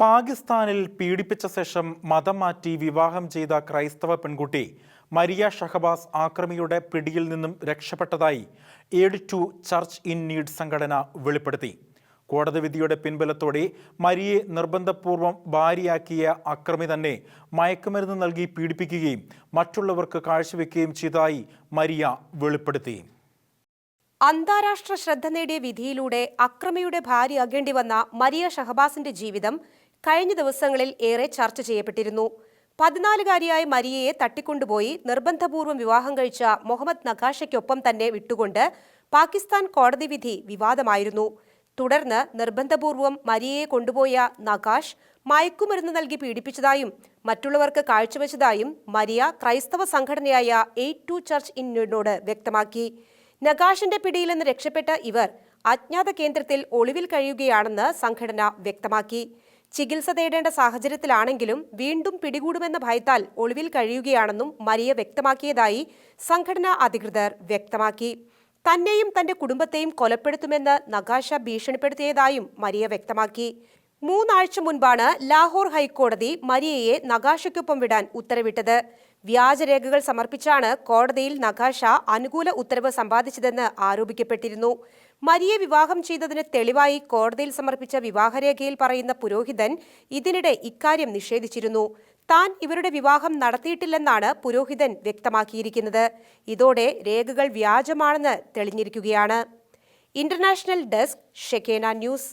പാകിസ്ഥാനിൽ പീഡിപ്പിച്ച ശേഷം മതം മാറ്റി വിവാഹം ചെയ്ത ക്രൈസ്തവ പെൺകുട്ടി മരിയ ഷഹബാസ് ആക്രമിയുടെ പിടിയിൽ നിന്നും രക്ഷപ്പെട്ടതായി aid to church in need സംഘടന വെളിപ്പെടുത്തി. കോടതി വിധിയുടെ പിൻബലത്തോടെ മരിയെ നിർബന്ധപൂർവം ഭാര്യയാക്കിയ അക്രമി തന്നെ മയക്കുമരുന്ന് നൽകി പീഡിപ്പിക്കുകയും മറ്റുള്ളവർക്ക് കാഴ്ചവെക്കുകയും ചെയ്തതായി മരിയ വെളിപ്പെടുത്തി. അന്താരാഷ്ട്ര ശ്രദ്ധ നേടിയ വിധിയിലൂടെ അക്രമിയുടെ ഭാര്യയാകേണ്ടി വന്ന മരിയ ഷഹബാസിന്റെ ജീവിതം കഴിഞ്ഞ ദിവസങ്ങളിൽ ഏറെ ചർച്ച ചെയ്യപ്പെട്ടിരുന്നു. പതിനാലുകാരിയായ മരിയയെ തട്ടിക്കൊണ്ടുപോയി നിർബന്ധപൂർവം വിവാഹം കഴിച്ച മുഹമ്മദ് നഖാഷയ്ക്കൊപ്പം തന്നെ വിട്ടുകൊണ്ട് പാകിസ്ഥാൻ കോടതി വിധി വിവാദമായിരുന്നു. തുടർന്ന് നിർബന്ധപൂർവം മരിയയെ കൊണ്ടുപോയ നഖാഷ് മയക്കുമരുന്ന് നൽകി പീഡിപ്പിച്ചതായും മറ്റുള്ളവർക്ക് കാഴ്ചവെച്ചതായും മരിയ ക്രൈസ്തവ സംഘടനയായ എയ്റ്റ് ടു ചർച്ച് ഇന്നോട് വ്യക്തമാക്കി. നഖാഷിന്റെ പിടിയിൽ നിന്ന് രക്ഷപ്പെട്ട ഇവർ അജ്ഞാത കേന്ദ്രത്തിൽ ഒളിവിൽ കഴിയുകയാണെന്ന് സംഘടന വ്യക്തമാക്കി. ചികിത്സ തേടേണ്ട സാഹചര്യത്തിലാണെങ്കിലും വീണ്ടും പിടികൂടുമെന്ന ഭയത്താൽ ഒളിവിൽ കഴിയുകയാണെന്നും മരിയ വ്യക്തമാക്കിയതായി സംഘടനാ അധികൃതർ വ്യക്തമാക്കി. തന്നെയും തന്റെ കുടുംബത്തെയും കൊലപ്പെടുത്തുമെന്ന് നഗാഷ ഭീഷണിപ്പെടുത്തിയതായും മരിയ വ്യക്തമാക്കി. മൂന്നാഴ്ച മുൻപാണ് ലാഹോർ ഹൈക്കോടതി മരിയയെ നഗാഷയ്ക്കൊപ്പം വിടാൻ ഉത്തരവിട്ടത്. വ്യാജരേഖകൾ സമർപ്പിച്ചാണ് കോടതിയിൽ നഗാഷ അനുകൂല ഉത്തരവ് സമ്പാദിച്ചതെന്ന് ആരോപിക്കപ്പെട്ടിരുന്നു. മരിയെ വിവാഹം ചെയ്തതിന് തെളിവായി കോടതിയിൽ സമർപ്പിച്ച വിവാഹരേഖയിൽ പറയുന്ന പുരോഹിതൻ ഇതിനിടെ ഇക്കാര്യം നിഷേധിച്ചിരുന്നു. താൻ ഇവരുടെ വിവാഹം നടത്തിയിട്ടില്ലെന്നാണ് പുരോഹിതൻ വ്യക്തമാക്കിയിരിക്കുന്നത്. ഇതോടെ രേഖകൾ വ്യാജമാണെന്ന് തെളിഞ്ഞിരിക്കുകയാണ്. International desk Shekinah news.